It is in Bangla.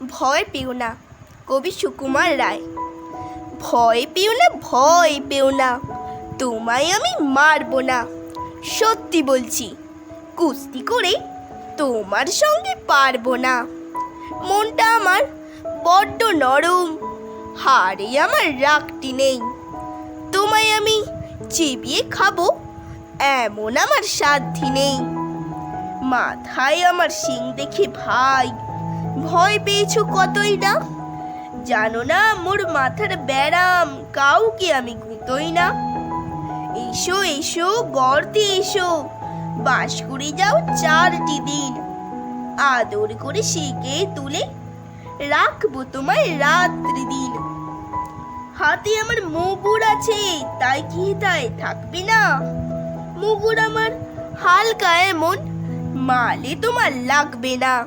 ভয় পেও না, কবি সুকুমার রায়। ভয় পেও না, ভয় পেও না, তোমায় আমি মারবো না। সত্যি বলছি, কুস্তি করে তোমার সঙ্গে পারব না। মনটা আমার বড্ড নরম, হাড়ে আমার রাগটি নেই। তোমায় আমি চিবিয়ে খাব, এমন আমার সাধ্যি নেই। মাথায় আমার শিং দেখে ভাই ভয় পেয়েছ কতই না? জানো না, মোর মাথার ব্যারাম, কাউকে আমি গুঁতোই না। এসো এসো, গর্তে এসো। বাস করে যাও চারটি দিন। আদর করে শিখে তুলে রাখব তোমায় রাত্রি দিন। হাতে আমার মুগুর আছে, তাই কি তাই থাকবে না? মুগুর আমার হালকা এমন, মালে তোমার লাগবে না।